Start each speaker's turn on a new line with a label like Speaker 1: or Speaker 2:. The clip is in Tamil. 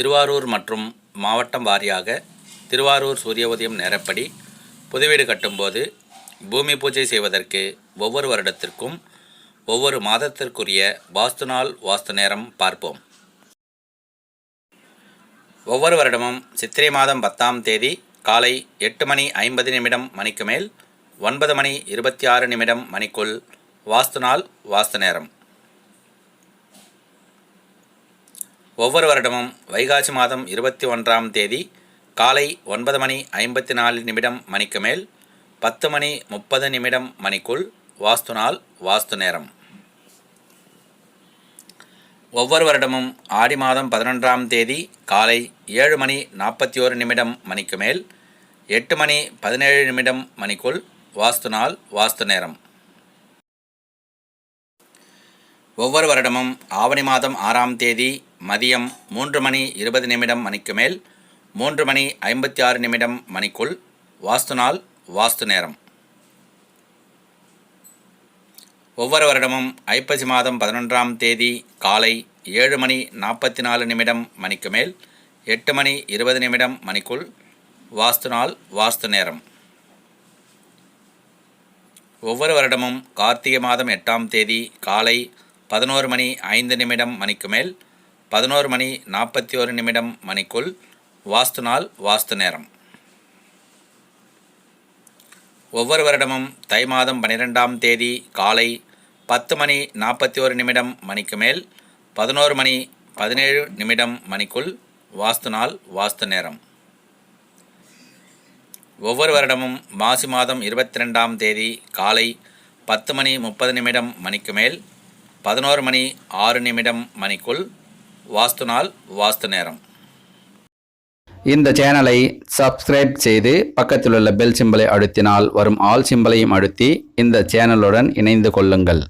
Speaker 1: திருவாரூர் மற்றும் மாவட்டம் வாரியாக திருவாரூர் சூரிய உதயம் நேரப்படி புதுவீடு கட்டும்போது பூமி பூஜை செய்வதற்கு ஒவ்வொரு வருடத்திற்கும் ஒவ்வொரு மாதத்திற்குரிய வாஸ்து நாள் வாஸ்து நேரம் பார்ப்போம். ஒவ்வொரு வருடமும் சித்திரை மாதம் பத்தாம் தேதி காலை எட்டு மணி ஐம்பது நிமிடம் மணிக்கு மேல் ஒன்பது மணி இருபத்தி ஆறு நிமிடம் மணிக்குள் வாஸ்து நாள் வாஸ்து நேரம். ஒவ்வொரு வருடமும் வைகாசி மாதம் இருபத்தி ஒன்றாம் தேதி காலை ஒன்பது மணி ஐம்பத்தி நாலு நிமிடம் மணிக்கு மேல் பத்து மணி முப்பது நிமிடம் மணிக்குள் வாஸ்து நாள் வாஸ்து நேரம். ஒவ்வொரு வருடமும் ஆடி மாதம் பதினொன்றாம் தேதி காலை ஏழு மணி நாற்பத்தி ஓரு நிமிடம் மணிக்கு மேல் எட்டு மணி பதினேழு நிமிடம் மணிக்குள் வாஸ்து நாள் வாஸ்து நேரம். ஒவ்வொரு வருடமும் ஆவணி மாதம் ஆறாம் தேதி மதியம் மூன்று மணி இருபது நிமிடம் மணிக்கு மேல் மூன்று மணி ஐம்பத்தி ஆறு நிமிடம் மணிக்குள் வாஸ்து நாள் வாஸ்து நேரம். ஒவ்வொரு வருடமும் ஐப்பசி மாதம் பதினொன்றாம் தேதி காலை ஏழு மணி நாற்பத்தி நாலு நிமிடம் மணிக்கு மேல் எட்டு மணி இருபது நிமிடம் மணிக்குள் வாஸ்து நாள் வாஸ்து நேரம். ஒவ்வொரு வருடமும் கார்த்திகை மாதம் எட்டாம் தேதி காலை பதினோரு மணி ஐந்து நிமிடம் மணிக்கு மேல் பதினோரு மணி நாற்பத்தி ஒரு நிமிடம் மணிக்குள் வாஸ்து நாள் வாஸ்து நேரம். ஒவ்வொரு வருடமும் தை மாதம் பன்னிரெண்டாம் தேதி காலை பத்து மணி நாற்பத்தி ஒரு நிமிடம் மணிக்கு மேல் பதினோரு மணி பதினேழு நிமிடம் மணிக்குள் வாஸ்து நாள் வாஸ்து நேரம். ஒவ்வொரு வருடமும் மாசி மாதம் இருபத்தி ரெண்டாம் தேதி காலை பத்து மணி முப்பது நிமிடம் மணிக்கு மேல் பதினோரு மணி ஆறு நிமிடம் மணிக்குள் வாஸ்து நாள் வாஸ்து நேரம்.
Speaker 2: இந்த சேனலை சப்ஸ்கிரைப் செய்து பக்கத்தில் உள்ள பெல் சிம்பலை அழுத்தினால் வரும் ஆல் சிம்பலையும் அழுத்தி இந்த சேனலுடன் இணைந்து கொள்ளுங்கள்.